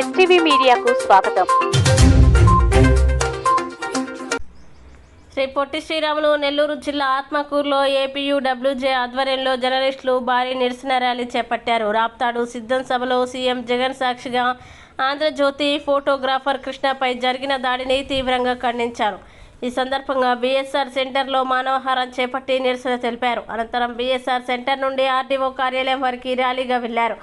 STV మీడియాకు స్వాగతం. శ్రీ పొట్టి శ్రీరాములు నెల్లూరు జిల్లా ఆత్మకూరులో ఏపీయూడబ్ల్యూజే ఆధ్వర్యంలో జర్నలిస్టులు భారీ నిరసన ర్యాలీ చేపట్టారు. రాప్తాడు సిద్ధం సభలో సీఎం జగన్ సాక్షిగా ఆంధ్రజ్యోతి ఫోటోగ్రాఫర్ కృష్ణపై జరిగిన దాడిని తీవ్రంగా ఖండించారు. ఈ సందర్భంగా బీఎస్ఆర్ సెంటర్లో మానవహారం చేపట్టి నిరసన తెలిపారు. అనంతరం బీఎస్ఆర్ సెంటర్ నుండి ఆర్డీఓ కార్యాలయం వరకు ర్యాలీగా వెళ్ళారు.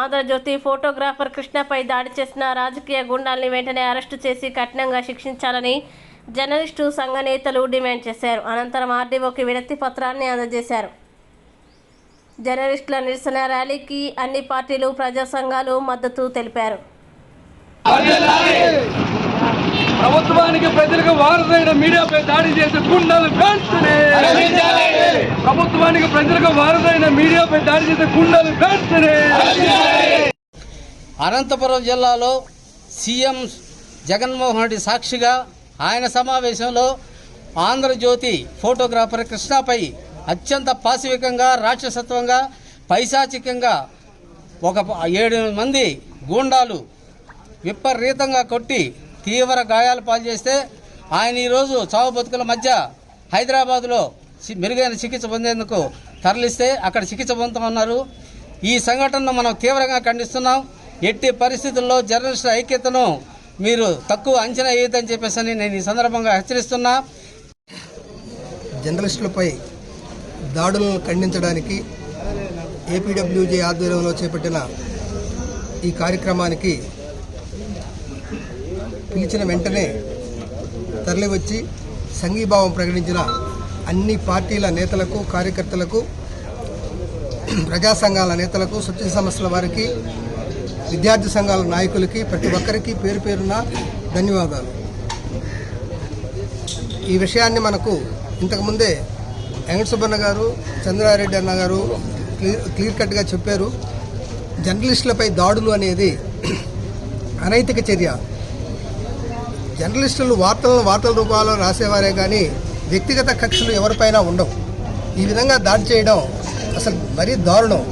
ఆంధ్రజ్యోతి ఫోటోగ్రాఫర్ కృష్ణపై దాడి చేసిన రాజకీయ గుండాల్ని వెంటనే అరెస్టు చేసి కఠినంగా శిక్షించాలని జర్నలిస్టు సంఘ నేతలు డిమాండ్ చేశారు. అనంతరం ఆర్డీఓకి వినతి పత్రాన్ని అందజేశారు. జర్నలిస్టుల నిరసన ర్యాలీకి అన్ని పార్టీలు ప్రజా సంఘాలు మద్దతు తెలిపారు. ప్రభుత్వానికి ప్రజలకు వారసైన మీడియాపై దాడి చేసే గుండాలు వెంటనే ప్రభుత్వానికి ప్రజలకు వారసైన మీడియాపై దాడి చేసే గుండాలు వెంటనే అనంతపురం జిల్లాలో సీఎం జగన్మోహన్ రెడ్డి సాక్షిగా ఆయన సమావేశంలో ఆంధ్రజ్యోతి ఫోటోగ్రాఫర్ కృష్ణపై అత్యంత పాశవికంగా రాక్షసత్వంగా పైశాచికంగా ఒక ఏడు మంది గూండాలు విపరీతంగా కొట్టి తీవ్ర గాయాలు పాల్చేస్తే ఆయన ఈరోజు చావు బతుకుల మధ్య హైదరాబాద్లో మెరుగైన చికిత్స పొందేందుకు తరలిస్తే అక్కడ చికిత్స పొందుతున్నారు ఈ సంఘటనను మనం తీవ్రంగా ఖండిస్తున్నాం. ఎట్టి పరిస్థితుల్లో జర్నలిస్టుల ఐక్యతను మీరు తక్కువ అంచనా వేయద్దని చెప్పేసి అని నేను ఈ సందర్భంగా హెచ్చరిస్తున్నా. జర్నలిస్టులపై దాడులను ఖండించడానికి ఏపీడబ్ల్యూజే ఆధ్వర్యంలో చేపట్టిన ఈ కార్యక్రమానికి పిలిచిన వెంటనే తరలివచ్చి సంఘీభావం ప్రకటించిన అన్ని పార్టీల నేతలకు కార్యకర్తలకు ప్రజా సంఘాల నేతలకు స్వచ్ఛ సంస్థల వారికి విద్యార్థి సంఘాల నాయకులకి ప్రతి ఒక్కరికి పేరు పేరున ధన్యవాదాలు. ఈ విషయాన్ని మనకు ఇంతకుముందే వెంకట సుబ్బన్న గారు చంద్రారెడ్డి అన్న గారు క్లియర్ క్లియర్ కట్గా చెప్పారు. జర్నలిస్టులపై దాడులు అనేది అనైతిక చర్య. జర్నలిస్టులు వార్తలను వార్తల రూపాల్లో రాసేవారే కానీ వ్యక్తిగత కక్షలు ఎవరిపైనా ఉండవు. ఈ విధంగా దాడి చేయడం అసలు మరీ దారుణం.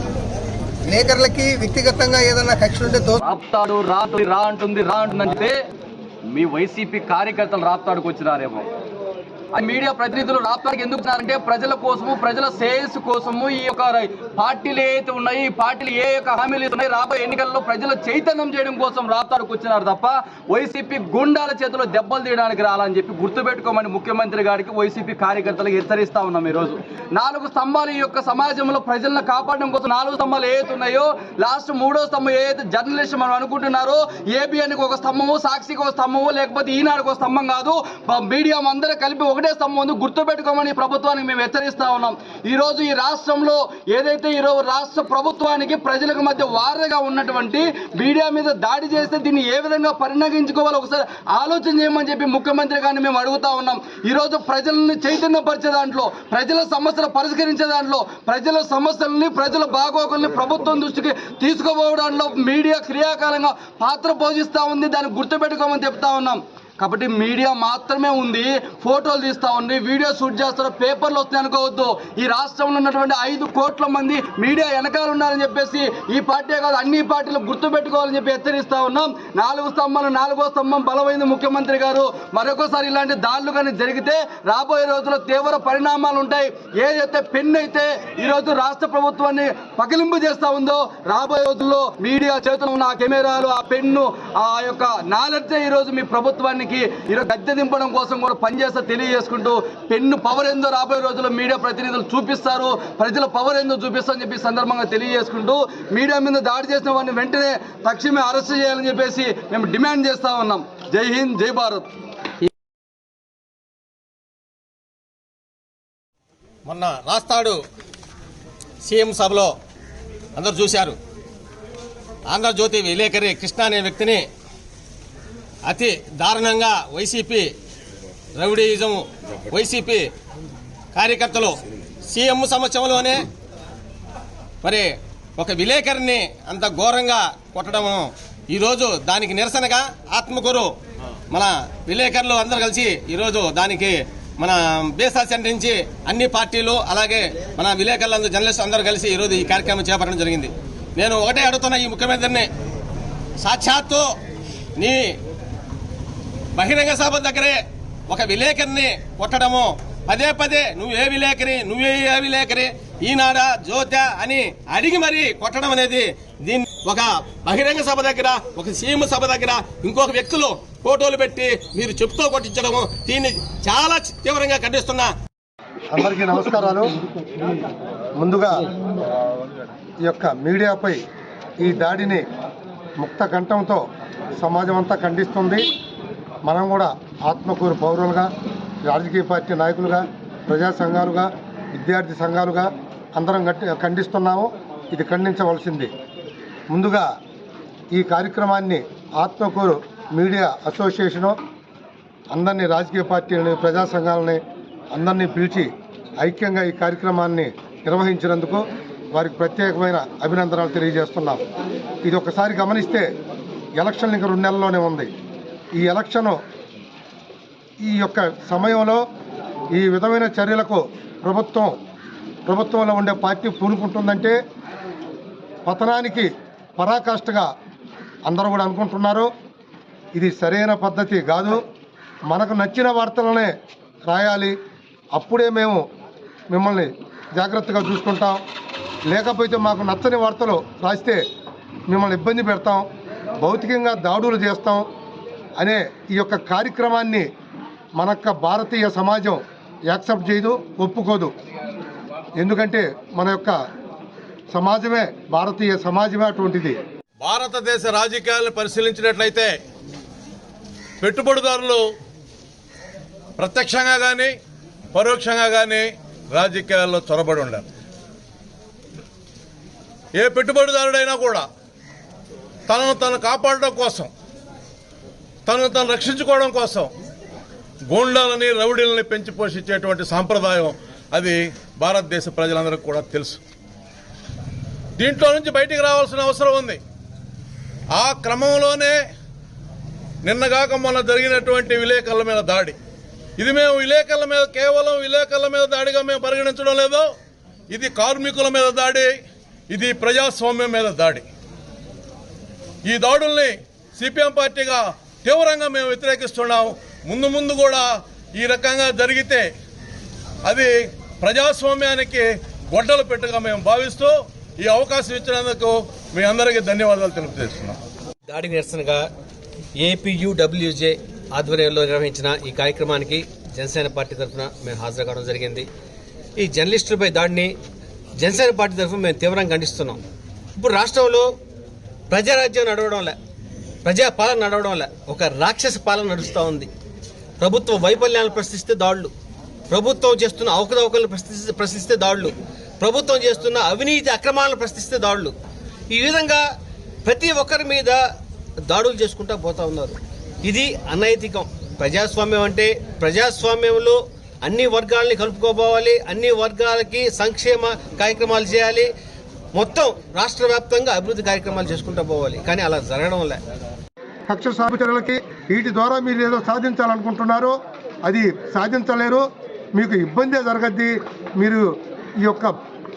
విలేకరులకి వ్యక్తిగతంగా ఏదైనా కక్షలు ఉంటే రాప్తాడు రాత్రి రా అంటుంది రా అంటుందంటే మీ వైసీపీ కార్యకర్తలు రాప్తాడుకు వచ్చినారేమో. మీడియా ప్రతినిధులు రాప్తాడుకు ఎందుకు అంటే ప్రజల కోసము ప్రజల శ్రేయస్సు కోసము ఈ యొక్క పార్టీలు ఏవైతే ఉన్నాయి ఈ పార్టీలు ఏ యొక్క హామీలు ఉన్నాయి రాబోయే ఎన్నికల్లో ప్రజల చైతన్యం చేయడం కోసం రాప్తాడుకు వచ్చినారు తప్ప వైసీపీ గుండాల చేతిలో దెబ్బలు తీయడానికి రాలని చెప్పి గుర్తుపెట్టుకోమని ముఖ్యమంత్రి గారికి వైసీపీ కార్యకర్తలకు హెచ్చరిస్తా ఉన్నాం ఈరోజు. నాలుగు స్తంభాలు ఈ యొక్క సమాజంలో ప్రజలను కాపాడడం కోసం నాలుగు స్తంభాలు ఏవైతే ఉన్నాయో లాస్ట్ మూడో స్తంభం ఏదైతే జర్నలిస్ట్ మనం అనుకుంటున్నారో ఏబిఎన్కి ఒక స్తంభము సాక్షికి ఒక స్తంభము లేకపోతే ఈనాడుకు ఒక స్తంభం కాదు మీడియా అందరూ కలిపి ఒకటే స్తంభం ఉంది. గుర్తుపెట్టుకోమని ప్రభుత్వానికి మేము హెచ్చరిస్తా ఉన్నాం. ఈరోజు ఈ రాష్ట్రంలో ఏదైతే ఈరోజు రాష్ట్ర ప్రభుత్వానికి ప్రజలకు మధ్య వారగా ఉన్నటువంటి మీడియా మీద దాడి చేస్తే దీన్ని ఏ విధంగా పరిణమించుకోవాలో ఒకసారి ఆలోచన చేయమని చెప్పి ముఖ్యమంత్రి గారిని మేము అడుగుతా ఉన్నాం. ఈరోజు ప్రజలను చైతన్యపరిచే దాంట్లో ప్రజల సమస్యలు పరిష్కరించే దాంట్లో ప్రజల సమస్యల్ని ప్రజల బాగోగుల్ని ప్రభుత్వం దృష్టికి తీసుకుపోవడంలో మీడియా క్రియాకాలంగా పాత్ర పోషిస్తూ ఉంది. దాన్ని గుర్తుపెట్టుకోమని చెప్తా ఉన్నాం. కాబట్టి మీడియా మాత్రమే ఉంది. ఫోటోలు తీస్తా ఉంది. వీడియో షూట్ చేస్తారు? పేపర్లు వస్తాయి అనుకోవద్దు. ఈ రాష్ట్రంలో ఉన్నటువంటి ఐదు కోట్ల మంది మీడియా వెనకాల ఉన్నారని చెప్పేసి ఈ పార్టీ కాదు అన్ని పార్టీలు గుర్తుపెట్టుకోవాలని చెప్పి హెచ్చరిస్తా ఉన్నాం. నాలుగు స్తంభాలు నాలుగో స్తంభం బలమైంది ముఖ్యమంత్రి గారు. మరొకసారి ఇలాంటి దాడులు కానీ జరిగితే రాబోయే రోజుల్లో తీవ్ర పరిణామాలు ఉంటాయి. ఏదైతే పెన్ అయితే ఈరోజు రాష్ట్ర ప్రభుత్వాన్ని పగిలింపు చేస్తూ ఉందో రాబోయే రోజుల్లో మీడియా చేతులు ఉన్న ఆ కెమెరాలు ఆ పెన్ను ఆ యొక్క నాలెడ్జ్ ఈ రోజు మీ ప్రభుత్వానికి ఈరోజు గద్దె దింపడం కోసం కూడా పనిచేస్తా తెలియజేసుకుంటూ పెన్ను పవర్ ఏందో రాబోయే రోజుల్లో మీడియా ప్రతినిధులు చూపిస్తారు. ప్రజల పవర్ ఏందో చూపిస్తారని చెప్పి సందర్భంగా తెలియజేసుకుంటూ మీడియా మీద దాడి చేసిన వారిని వెంటనే తక్షణమే అరెస్ట్ చేయాలని చెప్పేసి మేము డిమాండ్ చేస్తా ఉన్నాం. జై హింద్ జై భారత్. మొన్న రాస్తాడు సీఎం సభలో అందరూ చూశారు. ఆంధ్రజ్యోతి విలేకరి కృష్ణ అనే వ్యక్తిని అతి దారుణంగా వైసీపీ రౌడీయిజం వైసీపీ కార్యకర్తలు సీఎం సమక్షంలోనే మరి ఒక విలేకరిని అంత ఘోరంగా కొట్టడము ఈరోజు దానికి నిరసనగా ఆత్మకూరు మన విలేకరులు అందరు కలిసి ఈరోజు దానికి మన బీఎస్ఆర్ సెంటర్ నుంచి అన్ని పార్టీలు అలాగే మన విలేకరులందరూ జర్నలిస్ట్ అందరూ కలిసి ఈరోజు ఈ కార్యక్రమం చేపట్టడం జరిగింది. నేను ఒకటే అడుగుతున్నా ఈ ముఖ్యమంత్రిని సాక్షాత్తు నీ బహిరంగ సభ దగ్గరే ఒక విలేకరిని కొట్టడము. పదే పదే నువ్వే విలేకరి నువ్వే ఏ విలేకరి ఈనాడ జ్యోత అని అడిగి మరి కొట్టడం అనేది దీన్ని ఒక బహిరంగ సభ దగ్గర ఒక సీఎం సభ దగ్గర ఇంకొక వ్యక్తులు ఫోటోలు పెట్టి మీరు చెప్తూ కొట్టించడము దీన్ని చాలా తీవ్రంగా ఖండిస్తున్నా. అందరికీ నమస్కారాలు. ముందుగా ఈ యొక్క మీడియాపై ఈ దాడిని ముక్త కంఠంతో సమాజం అంతా ఖండిస్తుంది. మనం కూడా ఆత్మకూరు పౌరులుగా రాజకీయ పార్టీ నాయకులుగా ప్రజా సంఘాలుగా విద్యార్థి సంఘాలుగా అందరం ఖండిస్తున్నాము. ఇది ఖండించవలసింది. ముందుగా ఈ కార్యక్రమాన్ని ఆత్మకూరు మీడియా అసోసియేషను అందరినీ రాజకీయ పార్టీలని ప్రజా సంఘాలని అందరినీ పిలిచి ఐక్యంగా ఈ కార్యక్రమాన్ని నిర్వహించినందుకు వారికి ప్రత్యేకమైన అభినందనలు తెలియజేస్తున్నాం. ఇది ఒకసారి గమనిస్తే ఎలక్షన్ ఇంకా రెండు నెలల్లోనే ఉంది. ఈ ఎలక్షను ఈ యొక్క సమయంలో ఈ విధమైన చర్యలకు ప్రభుత్వం ప్రభుత్వంలో ఉండే పార్టీ పూనుకుంటుందంటే పతనానికి పరాకాష్ఠగా అందరూ కూడా అనుకుంటున్నారు. ఇది సరైన పద్ధతి కాదు. మనకు నచ్చిన వార్తలనే రాయాలి. అప్పుడే మేము మిమ్మల్ని జాగ్రత్తగా చూసుకుంటాం. లేకపోతే మాకు నచ్చని వార్తలు రాస్తే మిమ్మల్ని ఇబ్బంది పెడతాం. భౌతికంగా దాడులు చేస్తాం. అనే ఈ యొక్క కార్యక్రమాన్ని మన భారతీయ సమాజం యాక్సెప్ట్ చేయదు ఒప్పుకోదు. ఎందుకంటే మన యొక్క సమాజమే భారతీయ సమాజమే అటువంటిది. భారతదేశ రాజకీయాలను పరిశీలించినట్లయితే పెట్టుబడిదారులు ప్రత్యక్షంగా కానీ పరోక్షంగా కానీ రాజకీయాల్లో చొరబడి ఉండాలి. ఏ పెట్టుబడిదారుడైనా కూడా తనను తను కాపాడడం కోసం తనను తను రక్షించుకోవడం కోసం గూండాలని రౌడీలని పెంచి పోషించేటువంటి సాంప్రదాయం అది భారతదేశ ప్రజలందరికీ కూడా తెలుసు. దీంట్లో నుంచి బయటికి రావాల్సిన అవసరం ఉంది. ఆ క్రమంలోనే నిన్నగాక మొన్న జరిగినటువంటి విలేకరుల మీద దాడి. ఇది మేము విలేకరుల మీద కేవలం విలేకరుల మీద దాడిగా మేము పరిగణించడం లేదు. ఇది కార్మికుల మీద దాడి ఇది ప్రజాస్వామ్యం మీద దాడి. ఈ దాడుల్ని సిపిఎం పార్టీగా తీవ్రంగా మేము వ్యతిరేకిస్తున్నాం. ముందు ముందు కూడా ఈ రకంగా జరిగితే అది ప్రజాస్వామ్యానికి గొడ్డలు పెట్టగా మేము భావిస్తూ ఈ అవకాశం ఇచ్చినందుకు మీ అందరికీ ధన్యవాదాలు తెలియజేస్తున్నాం దాడి నిరసనగా ఏపీయూడబ్ల్యూజే ఆధ్వర్యంలో నిర్వహించిన ఈ కార్యక్రమానికి జనసేన పార్టీ తరఫున మేము హాజరు కావడం జరిగింది. ఈ జర్నలిస్టులపై దాడిని జనసేన పార్టీ తరఫున మేము తీవ్రంగా ఖండిస్తున్నాం. ఇప్పుడు రాష్ట్రంలో ప్రజారాజ్యం నడవడంలే ప్రజా పాలన నడవడం వల్ల ఒక రాక్షస పాలన నడుస్తూ ఉంది. ప్రభుత్వ వైఫల్యాలను ప్రశ్నిస్తే దాడులు ప్రభుత్వం చేస్తున్న అవకతవకలను ప్రశ్నిస్తే ప్రశ్నిస్తే దాడులు ప్రభుత్వం చేస్తున్న అవినీతి అక్రమాలను ప్రశ్నిస్తే దాడులు ఈ విధంగా ప్రతి ఒక్కరి మీద దాడులు చేసుకుంటూ పోతా ఉన్నారు. ఇది అనైతికం. ప్రజాస్వామ్యం అంటే ప్రజాస్వామ్యంలో అన్ని వర్గాలని కలుపుకోపోవాలి అన్ని వర్గాలకి సంక్షేమ కార్యక్రమాలు చేయాలి. మొత్తం రాష్ట్ర వ్యాప్తంగా అభివృద్ధి కార్యక్రమాలు చేసుకుంటూ పోవాలి. కానీ అలా జరగడం లే కక్ష సాగుచర్యలకి వీటి ద్వారా మీరు ఏదో సాధించాలనుకుంటున్నారు అది సాధించలేరు. మీకు ఇబ్బందే జరగద్ది. మీరు ఈ యొక్క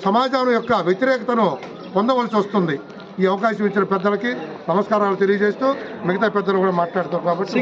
సమాజం యొక్క వ్యతిరేకతను పొందవలసి వస్తుంది. ఈ అవకాశం ఇచ్చిన పెద్దలకి నమస్కారాలు తెలియజేస్తూ మిగతా పెద్దలు కూడా మాట్లాడతారు కాబట్టి